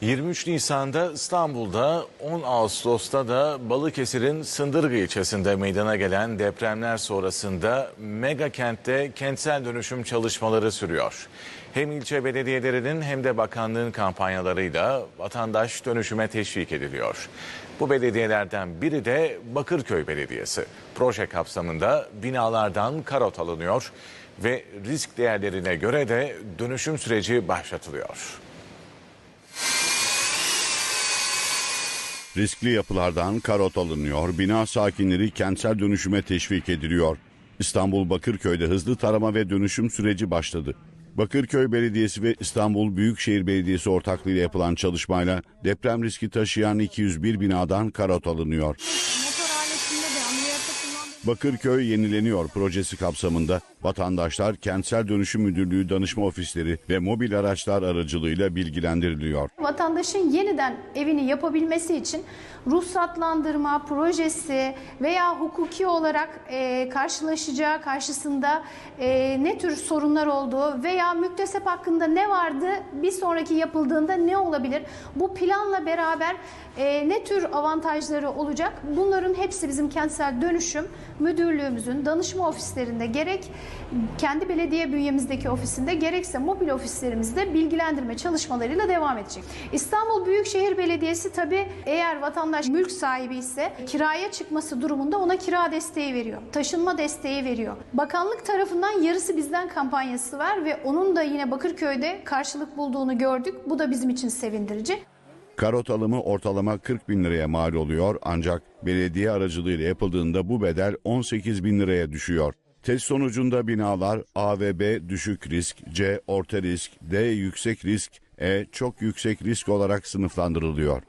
23 Nisan'da İstanbul'da, 10 Ağustos'ta da Balıkesir'in Sındırgı ilçesinde meydana gelen depremler sonrasında mega kentte kentsel dönüşüm çalışmaları sürüyor. Hem ilçe belediyelerinin hem de bakanlığın kampanyalarıyla vatandaş dönüşüme teşvik ediliyor. Bu belediyelerden biri de Bakırköy Belediyesi. Proje kapsamında binalardan karot alınıyor ve risk değerlerine göre de dönüşüm süreci başlatılıyor. Riskli yapılardan karot alınıyor, bina sakinleri kentsel dönüşüme teşvik ediliyor. İstanbul Bakırköy'de hızlı tarama ve dönüşüm süreci başladı. Bakırköy Belediyesi ve İstanbul Büyükşehir Belediyesi ortaklığıyla yapılan çalışmayla deprem riski taşıyan 201 binadan karot alınıyor. Bakırköy yenileniyor projesi kapsamında vatandaşlar Kentsel Dönüşüm Müdürlüğü danışma ofisleri ve mobil araçlar aracılığıyla bilgilendiriliyor. vatandaşın yeniden evini yapabilmesi için ruhsatlandırma projesi veya hukuki olarak e, karşılaşacağı karşısında e, ne tür sorunlar olduğu veya müktesep hakkında ne vardı bir sonraki yapıldığında ne olabilir bu planla beraber e, ne tür avantajları olacak bunların hepsi bizim kentsel dönüşüm müdürlüğümüzün danışma ofislerinde gerek kendi belediye bünyemizdeki ofisinde gerekse mobil ofislerimizde bilgilendirme çalışmalarıyla devam edecek. İstanbul Büyükşehir Belediyesi tabii eğer vatandaş mülk sahibi ise kiraya çıkması durumunda ona kira desteği veriyor. Taşınma desteği veriyor. Bakanlık tarafından yarısı bizden kampanyası var ve onun da yine Bakırköy'de karşılık bulduğunu gördük. Bu da bizim için sevindirici. Karot alımı ortalama 40 bin liraya mal oluyor ancak belediye aracılığıyla yapıldığında bu bedel 18 bin liraya düşüyor. Test sonucunda binalar A ve B düşük risk, C orta risk, D yüksek risk, E çok yüksek risk olarak sınıflandırılıyor.